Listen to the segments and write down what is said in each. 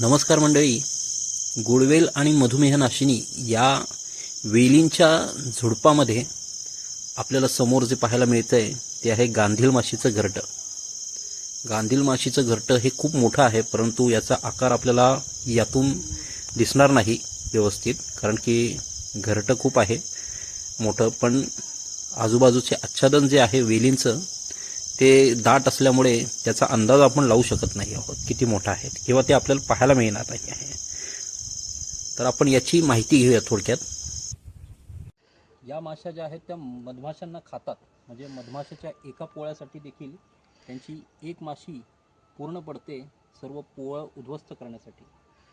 नमस्कार मंडळी. गुळवेल आणि मधुमेह नाशिनी या वेलींच्या झुडपामध्ये आपल्याला समोर जे पाहायला मिळतं आहे ते आहे गांधील माशीचं घरटं. गांधील माशीचं घरटं हे खूप मोठं आहे परंतु याचा आकार आपल्याला यातून दिसणार नाही व्यवस्थित कारण की घरटं खूप आहे मोठं. पण आजूबाजूचे आच्छादन जे आहे वेलींचं ते दाट असल्यामुळे त्याचा अंदाज आपण लावू शकत नाही आहोत किती मोठा आहे. किंवा ते आपल्याला पाहायला मिळणार नाही आहे. तर आपण याची माहिती घेऊया थोडक्यात. या माशा ज्या आहेत त्या मधमाशांना खातात. म्हणजे मधमाशाच्या एका पोळ्यासाठी देखील त्यांची एक माशी पूर्ण पडते सर्व पोळं उद्ध्वस्त करण्यासाठी.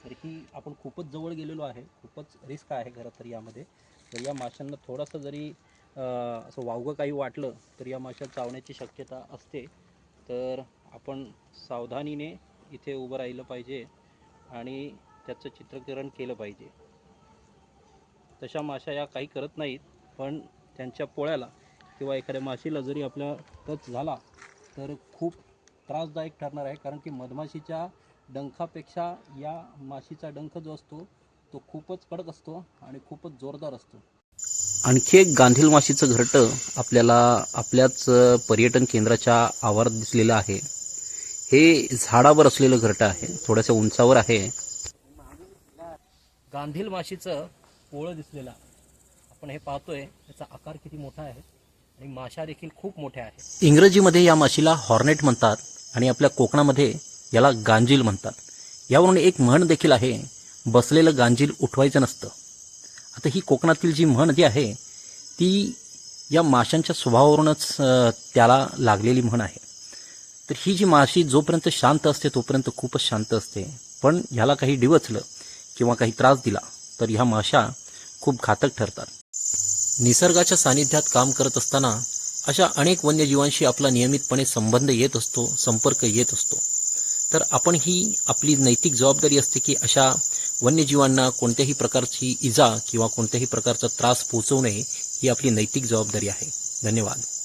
तर ही आपण खूपच जवळ गेलेलो आहे. खूपच रिस्क आहे खरं तर यामध्ये. तर या माशांना थोडासा जरी असं वावगं काही वाटलं तर या माशा चावण्याची शक्यता असते. तर आपण सावधानीने इथे उभं राहिलं पाहिजे आणि त्याचं चित्रकरण केलं पाहिजे. तशा माशा या काही करत नाहीत पण त्यांच्या पोळ्याला किंवा एखाद्या माशीला जरी आपल्या टच झाला तर खूप त्रासदायक ठरणार आहे. कारण की मधमाशीच्या डंखापेक्षा या माशीचा डंख जो असतो तो खूपच कडक असतो आणि खूपच जोरदार असतो. आणखी एक गांधील माशीचं घरटं आपल्याला आपल्याच पर्यटन केंद्राच्या आवारात दिसलेलं आहे. हे झाडावर असलेलं घरटं आहे. थोड्याशा उंचावर आहे. गांधील माशीचं पोळं दिसलेलं आहे. आपण हे पाहतोय त्याचा आकार किती मोठा आहे आणि माशा देखील खूप मोठ्या आहेत. इंग्रजीमध्ये या माशीला हॉर्नेट म्हणतात आणि आपल्या कोकणामध्ये याला गांजील म्हणतात. यावरून एक म्हण देखील आहे बसलेलं गांजील उठवायचं नसतं. आता ही कोकणातील जी म्हण जी आहे ती या माशांच्या स्वभावावरूनच त्याला लागलेली म्हण आहे. तर ही जी माशी जोपर्यंत शांत असते तोपर्यंत खूपच शांत असते. पण ह्याला काही डिवचलं किंवा काही त्रास दिला तर ह्या माशा खूप घातक ठरतात. निसर्गाच्या सानिध्यात काम करत असताना अशा अनेक वन्यजीवांशी आपला नियमितपणे संबंध येत असतो संपर्क येत असतो. तर आपण ही आपली नैतिक जबाबदारी असते की अशा वन्यजीवांना कोणत्याही प्रकारची इजा किंवा कोणत्याही प्रकारचा त्रास पोहोचवू नये ही आपली नैतिक जबाबदारी आहे. धन्यवाद.